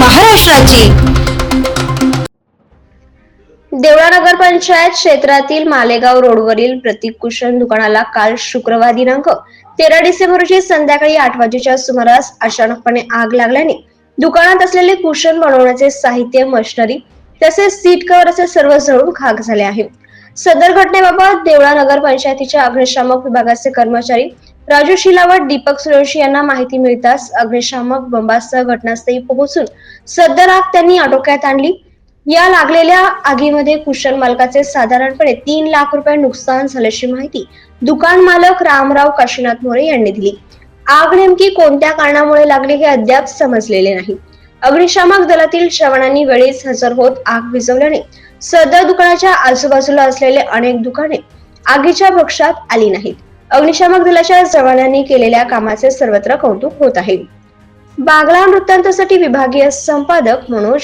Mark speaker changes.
Speaker 1: महाराष्ट्राची.
Speaker 2: देवळा नगर पंचायत क्षेत्रातील मालेगाव रोडवरील प्रतीक कुशन दुकानाला काल शुक्रवार दिनांक तेरा डिसेंबर रोजी संध्याकाळी आठ वाजेच्या सुमारास अचानकपणे आग लागल्याने दुकानात असलेले कुशन बनवण्याचे साहित्य मशिनरी तसेच सीट कव्हर असे सर्व जळून खाक झाले आहे. सदर घटनेबाबत देवळा नगर पंचायतीच्या अग्निशामक विभागाचे कर्मचारी राजू शिलावट दीपक सूर्यवंशी यांना माहिती मिळताच अग्निशामक बंबासह घटनास्थळी पोहोचून सदर आग त्यांनी आटोक्यात आणली. या लागलेल्या आगीमध्ये कुशल मालकाचे साधारणपणे तीन लाख रुपये नुकसान झाल्याची माहिती दुकान मालक रामराव काशीनाथ मोरे यांनी दिली. आग नेमकी कोणत्या कारणामुळे लागली हे अद्याप समजलेले नाही. अग्निशामक दलातील श्रवणांनी वेळीच हजर होत आग विझवल्याने सदर दुकानाच्या आजूबाजूला असलेले अनेक दुकाने आगीच्या पक्षात आली नाहीत. अग्निशामक दलाच्या जवानांनी केलेल्या कामाचे सर्वत्र कौतुक होत आहे. बागला वृत्तांतासाठी विभागीय संपादक मनोज